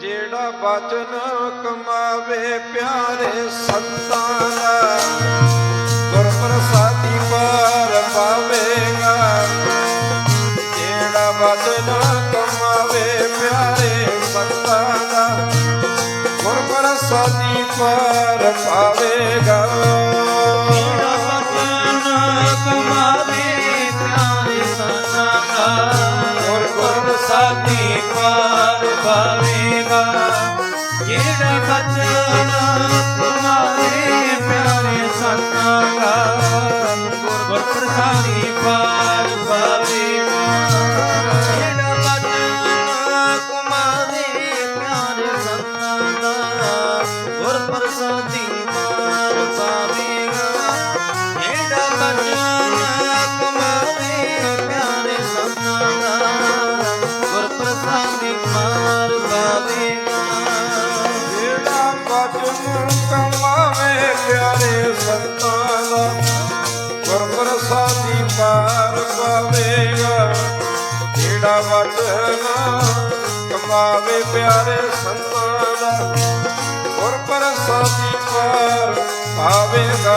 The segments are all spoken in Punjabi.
ਜਿਹੜਾ ਬਚਨ ਕਮਾਵੇ ਪਿਆਰੇ ਸੰਤਾਂ ਦਾ ਗੁਰ ਪ੍ਰਸਾਦੀ ਪਾਰ ਪਾਵੇਗਾ। ਜਿਹੜਾ ਬਚਨ ਕਮਾਵੇ ਪਿਆਰੇ ਸੰਤਾਂ ਦਾ ਗੁਰ ਪ੍ਰਸਾਦੀ ਪਾਰ ਪਾਵੇਗਾ। ਮੇਰਾ ਬਚਨ ਕਮਾਵੇ ਪਿਆਰੇ ਸਨਾ ਦਾ ਗੁਰ ਗੁਰ ਸਾਥੀ ਪਾਰ ਪਾਵੇਗਾ ਜਿਹੜਾ ਬਚਨ ਕਮਾਵੇ ਪਿਆਰੇ ਸਨਾ ਦਾ ਗੁਰ ਪ੍ਰਸਾਦੀ ਪਾਰ ਪਾਵੇਗਾ ਜਿਹੜਾ ਬਚਨ ਕਮਾਵੇ ਪਿਆਰੇ ਸਨਾ ਦਾ ਗੁਰ ਪ੍ਰਸਾਦੀ ਬਚਨ ਕਮਾਵੇ ਪਿਆਰੇ ਸੰਤਾਂ ਦਾ। ਗੁਰ ਪ੍ਰਸਾਦੀ ਪਾਰ ਪਾਵੇਗਾ ਜਿਹੜਾ ਬਚਨ ਕਮਾਵੇ ਪਿਆਰੇ ਸੰਤਾਂ ਦਾ। ਗੁਰ ਪ੍ਰਸਾਦੀ ਪਾਰ ਪਾਵੇਗਾ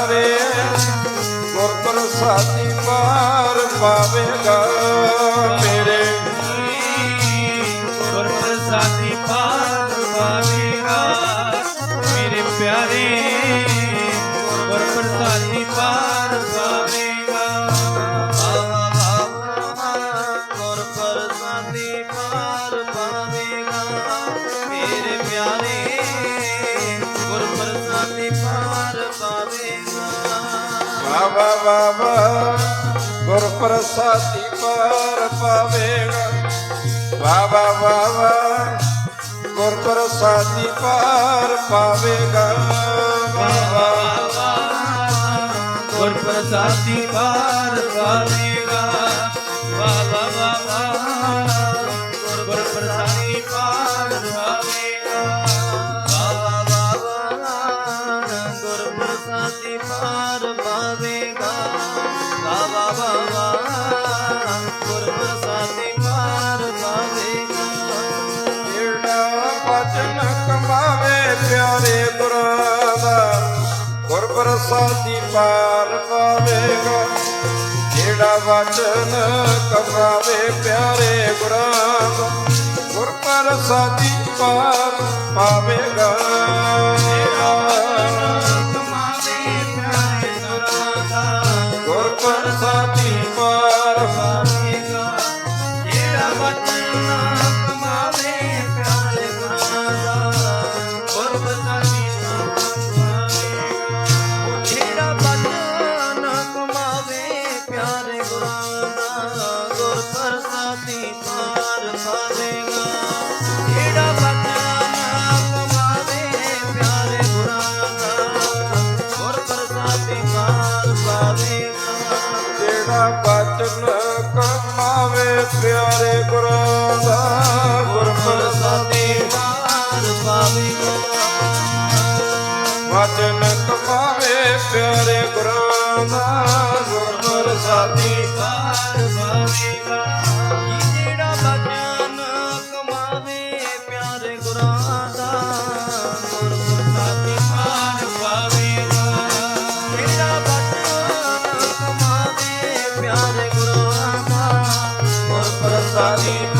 ਮੇਰੇ ਪਿਆਰੇ ਗੁਰ ਪ੍ਰਸਾਦੀ ਪਾਰ ਪਾਵੇਗਾ ਮੇਰੇ ਗੁਰ ਪ੍ਰਸਾਦੀ ਪਾਰ ਪਾਵੇਗਾ ਮੇਰੇ ਪਿਆਰੇ ਗੁਰ ਪ੍ਰਸਾਦੀ ਪਾਰ ਪਾਵੇਗਾ ਆਵਾ ਆਵਾ ਗੁਰ ਪ੍ਰਸਾਦੀ ਪਾਰ ਪਾਵੇਗਾ ਮੇਰੇ ਪਿਆਰੇ ਬਾਬਾ ਬਾਬਾ, ਗੁਰ ਪ੍ਰਸਾਦੀ ਪਾਰ ਪਾਵੇਗਾ। ਬਾਬਾ ਬਾਬਾ, ਗੁਰ ਪ੍ਰਸਾਦੀ ਪਾਰ ਪਾਵੇਗਾ। ਬਾਬਾ ਗੁਰ ਪ੍ਰਸਾਦੀ ਪਾਰ ਪਾਵੇਗਾ। ਬਾਬਾ ਬਾਬਾ, ਗੁਰ ਪ੍ਰਸਾਦੀ ਪਾਰ ਬਾਬਾ ਬਾਬਾ ਗੁਰ ਪਾਰ ਪਾਵੇਗਾ ਜਿਹੜਾ ਬਚਨ ਕਮਾਵੇ ਪਿਆਰੇ ਗੁਰਾਂ ਦਾ ਗੁਰ ਪ੍ਰਸਾਦੀ ਪਾਰ ਪਾਵੇਗਾ। ਜਿਹੜਾ ਕਮਾਵੇ ਪਿਆਰੇ ਗੁਰਾਂ ਦਾ ਗੁਰ ਪ੍ਰਸਾਦੀ ਪਾਰ ਪਿਆਰੇ ਗੁਰਾਂ ਦਾ ਗੁਰਪ੍ਰਸਾਦੀ ਨਾਮ ਸਾਦੀ ਵਚਨ ਕਮਾਵੇ ਪਿਆਰੇ ਗੁਰਾਂ ਦਾ ਗੁਰਪ੍ਰਸਾਦੀ ਨਾਮ ਸਾਦੀ ਜਿਹੜਾ ਵਚਨ ਕਮਾਵੇ ਪਿਆਰੇ ਗੁਰਾਂ ਦਾ ਗੁਰਪ੍ਰਸਾਦੀ ਨਾਮ ਸਾਦੀ ਜਿਹੜਾ ਵਚਨ ਕਮਾਵੇ ਪਿਆਰੇ Yeah.